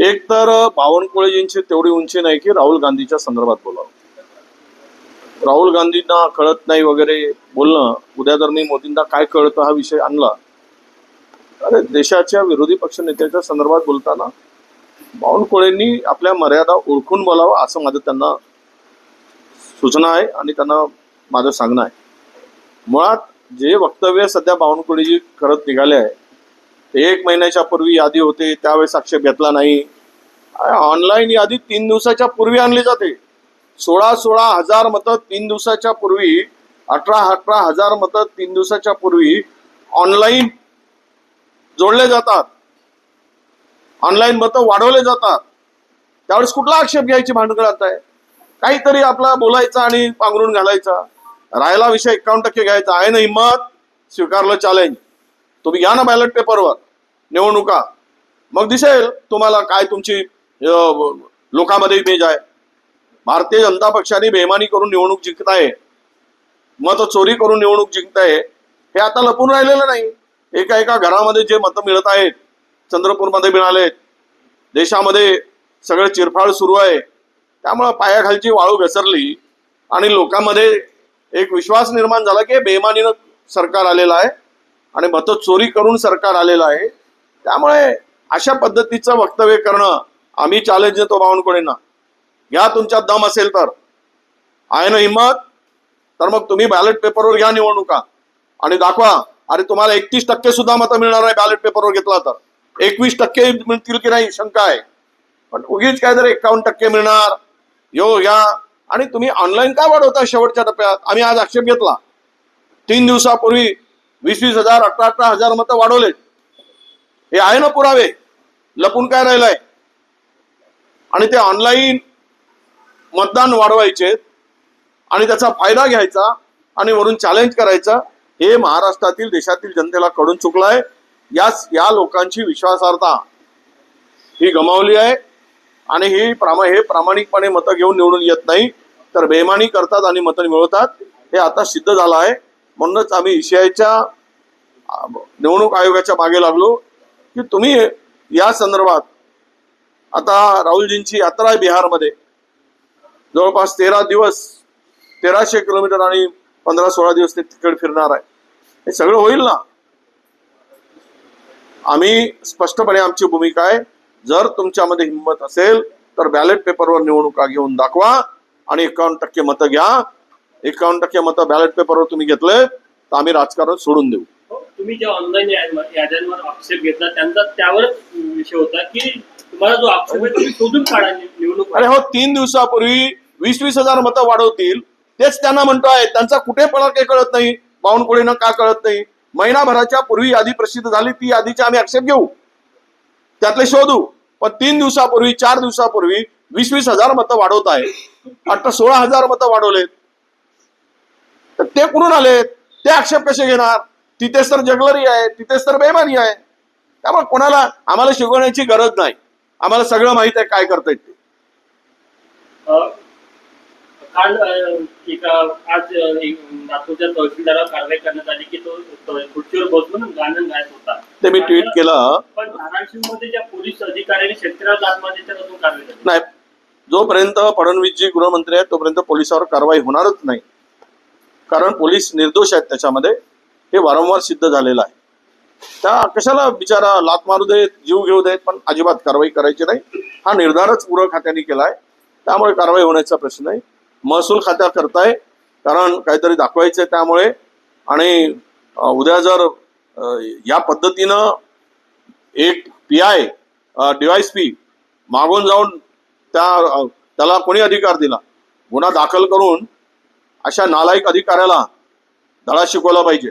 एक तर बावनकुळेजींची तेवढी उंची नाही की राहुल गांधीच्या संदर्भात बोलावं. राहुल गांधींना कळत नाही वगैरे बोलणं उद्या जर मी मोदींना काय कळतं हा विषय आणला अरे देशाच्या विरोधी पक्ष नेत्याच्या संदर्भात बोलताना बावनकुळेंनी आपल्या मर्यादा ओळखून बोलावं असं माझं त्यांना सूचना आहे आणि त्यांना माझं सांगणं आहे. मुळात जे वक्तव्य सध्या बावनकुळेजी करत निघाले आहे एक महिन्याच्या पूर्वी यादी होते त्यावेळेस आक्षेप घेतला नाही. ऑनलाईन यादी तीन दिवसाच्या पूर्वी आणली जाते. सोळा सोळा हजार मतं तीन दिवसाच्या पूर्वी अठरा अठरा हजार मतं तीन दिवसाच्या पूर्वी ऑनलाईन जोडले जातात. ऑनलाईन मतं वाढवले जातात. त्यावेळेस कुठला आक्षेप घ्यायची भांडगळ आता आहे? काहीतरी आपला बोलायचा आणि पांघरून घालायचा. राहिला विषय एकावन्न टक्के घ्यायचा. आहे ना हिंमत? स्वीकारलं चॅलेंज तुम्ही घ्या ना बॅलेट पेपरवर निवडणुका. मग दिसेल तुम्हाला काय तुमची लोकांमध्ये इमेज आहे. भारतीय जनता पक्षाने बेमानी करून निवडणूक जिंकताय. मत चोरी करून निवडणूक जिंकताय. हे आता लपून राहिलेलं नाही. एका एका घरामध्ये जे मतं मिळत आहेत चंद्रपूरमध्ये मिळालेत. देशामध्ये सगळं चिरफाळ सुरू आहे. त्यामुळं पायाखालची वाळू घसरली आणि लोकांमध्ये एक विश्वास निर्माण झाला की बेमानीनं सरकार आलेलं आहे. आणि मतं चोरी करून सरकार आलेलं आहे. त्यामुळे अशा पद्धतीचं वक्तव्य करणं आम्ही चॅलेंज देतो बावनकुळेंना. घ्या तुमच्यात दम असेल तर. आहे ना हिंमत? तर मग तुम्ही बॅलेट पेपरवर घ्या निवडणुका. आणि दाखवा अरे तुम्हाला एकतीस टक्के सुद्धा मतं मिळणार आहे बॅलेट पेपरवर घेतला तर. एकवीस टक्के मिळतील की नाही शंका आहे. पण उगीच काय तर एकावन्न टक्के मिळणार. यो घ्या आणि तुम्ही ऑनलाईन का वाढवता शेवटच्या टप्प्यात? आम्ही आज आक्षेप घेतला. तीन दिवसापूर्वी वीस वीस हजार अठरा अठरा हजार मतं वाढवले. हे आहे ना पुरावे? लपून काय राहिलंय? आणि ते ऑनलाईन मतदान वाढवायचे आणि त्याचा फायदा घ्यायचा आणि वरून चॅलेंज करायचा हे महाराष्ट्रातील देशातील जनतेला कडून चुकलंय. याच या लोकांची विश्वासार्हता ही गमावली आहे. आणि ही प्रामा हे प्रामाणिकपणे मतं घेऊन निवडून येत नाही तर बेमानी करतात आणि मतं मिळवतात. हे आता सिद्ध झालं आहे. म्हणूनच आम्ही ईसीआयच्या निवडणूक आयोगाच्या मागे लागलो की तुम्ही या संदर्भात आता राहुलजींची यात्रा आहे बिहारमध्ये. जवळपास तेरा दिवस तेराशे किलोमीटर आणि पंधरा सोळा दिवस ते तिकड फिरणार आहे. हे सगळं होईल ना? आम्ही स्पष्टपणे आमची भूमिका आहे. जर तुमच्यामध्ये हिंमत असेल तर बॅलेट पेपरवर निवडणुका घेऊन दाखवा आणि एकावन्न टक्के मतं घ्या. एकावन्न टक्के मतं बॅलेट पेपरवर तुम्ही घेतले तर आम्ही राजकारण सोडून देऊ. हो, तुम्ही जे ऑनलाईन याद्यांवर आक्षेप घेतला त्यांचा त्यावरच विषय होता की तुम्हाला जो आक्षेप आहे तुम्ही शोधून काढा निवडणूक अरे हो तीन दिवसापूर्वी वीस वीस हजार मतं वाढवतील तेच त्यांना म्हणतोय त्यांचा कुठे फळक कळत नाही बावनकुळेनं का कळत नाही. महिनाभराच्या पूर्वी यादी प्रसिद्ध झाली ती यादीचे आम्ही आक्षेप घेऊ. त्यातले शोधू. पण तीन दिवसापूर्वी चार दिवसापूर्वी वीस वीस हजार मतं वाढवत आहे आता सोळा हजार मतं वाढवलेत. तर ते कुठून आलेत? ते आक्षेप कसे घेणार? तिथेच तर जगलरी आहे तिथेच तर बेमानी आहे. त्यामुळे कोणाला आम्हाला शिकवण्याची गरज नाही. आम्हाला सगळं माहीत आहे काय करतायत ते. काल एका आज नागपूरच्या तहसीलदारावर कारवाई करण्यात आली की तो खुर्चीवर बसून गाणं गायत होता. ते मी ट्विट केलं. पण धाराशिवमध्ये ज्या पोलीस अधिकाऱ्यांनी शेतकऱ्याला अजून कारवाई नाही. जोपर्यंत फडणवीसजी गृहमंत्री आहेत तोपर्यंत पोलिसावर कारवाई होणारच नाही. कारण पोलीस निर्दोष आहेत त्याच्यामध्ये. हे वारंवार सिद्ध झालेलं आहे. त्या कशाला बिचारा लात मारू देत जीव घेऊ देत पण अजिबात कारवाई करायची नाही. हा निर्धारच पूर्व खात्याने केला आहे. त्यामुळे कारवाई होण्याचा प्रश्न नाही महसूल खात्या करताय कारण काहीतरी दाखवायचंय त्यामुळे. आणि उद्या जर या पद्धतीनं एक पी आय डीवायस पी मागून जाऊन त्या त्याला कोणी अधिकार दिला? गुन्हा दाखल करून अशा नालायक अधिकाऱ्याला धडा शिकवला पाहिजे.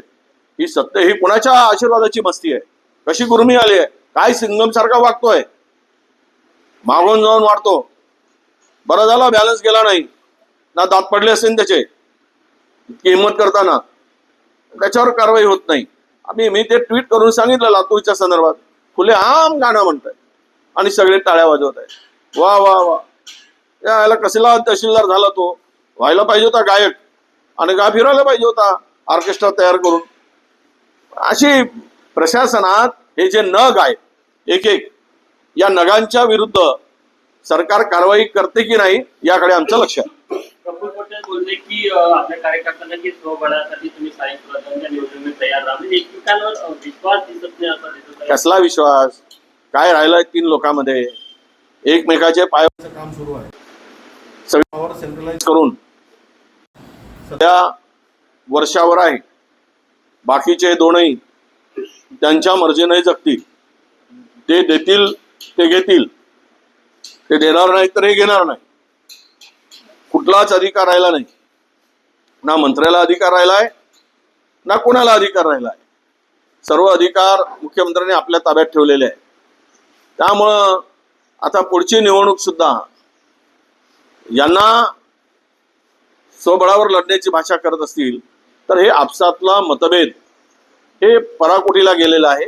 ही सत्य ही कुणाच्या आशीर्वादाची मस्ती आहे? कशी गुरमी आली आहे? काय सिंगम सारखा वागतोय? मागून जाऊन वाढतो. बरं झाला बॅलन्स गेला नाही. ना दात पडले असेल त्याचे. इतकी हिंमत करताना. त्याच्यावर कारवाई होत नाही. आम्ही मी ते ट्विट करून सांगितलं लातूरच्या संदर्भात. फुले आम गाणं म्हणताय. आणि सगळे टाळ्या वाजवत आहे वा वा वा. या याला कसला तहसीलदार झाला तो? व्हायला पाहिजे होता गायक. आणि गा फिरायला पाहिजे होता ऑर्केस्ट्रा तयार करून. अशी प्रशासनात हे जे न गायक एक एक या नगांच्या विरुद्ध सरकार कारवाई करते की नाही याकडे आमचं लक्ष आहे. प्रफुल्ल पटेल बोलले की अं, आपल्या कार्यकर्त्यांना की स्वबळासाठी तुम्ही स्थायी स्वराज्याच्या निवडणुकीत तयार राहा. म्हणजे एकमेकांवर अं, विश्वास दिसत नाही असा दिसत आहे. कसला विश्वास? काय राहिलाय तीन लोकांमध्ये? एकमेकाचे पाय काम सुरू आहे. सगळं सेंट्रलाइज करून सध्या वर्षावर आहे. बाकीचे दोनही त्यांच्या मर्जीने जगतील. ते देतील ते घेतील. ते देणार नाही तर हे घेणार नाही. कुठलाच अधिकार राहिला नाही. ना मंत्र्याला अधिकार राहिलाय ना कोणाला अधिकार राहिलाय. सर्व अधिकार मुख्यमंत्र्यांनी आपल्या ताब्यात ठेवलेले आहे त्यामुळं आता पुढची निवडणूक सुद्धा यांना स्वबळावर लढण्याची भाषा करत असतील तर हे आपसातला मतभेद हे पराकोटीला गेलेलं आहे.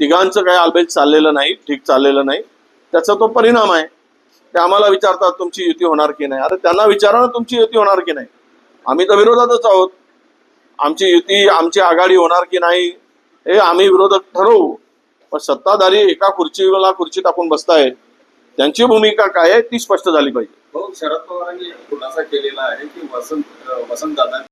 तिघांचं काय आलबेल चाललेलं नाही ठीक चाललेलं नाही. त्याचा तो परिणाम आहे. ते आम्हाला विचारतात तुमची युती होणार की नाही? अरे त्यांना विचारा ना तुमची युती होणार की नाही? आम्ही तर विरोधातच आहोत. आमची युती आमची आघाडी होणार की नाही हे आम्ही विरोधक ठरवू. पण सत्ताधारी एका खुर्चीला खुर्ची टाकून बसतायत. त्यांची भूमिका काय आहे ती स्पष्ट झाली पाहिजे. भाऊ शरद पवारांनी खुलासा केलेला आहे की वसंत वसंतदादा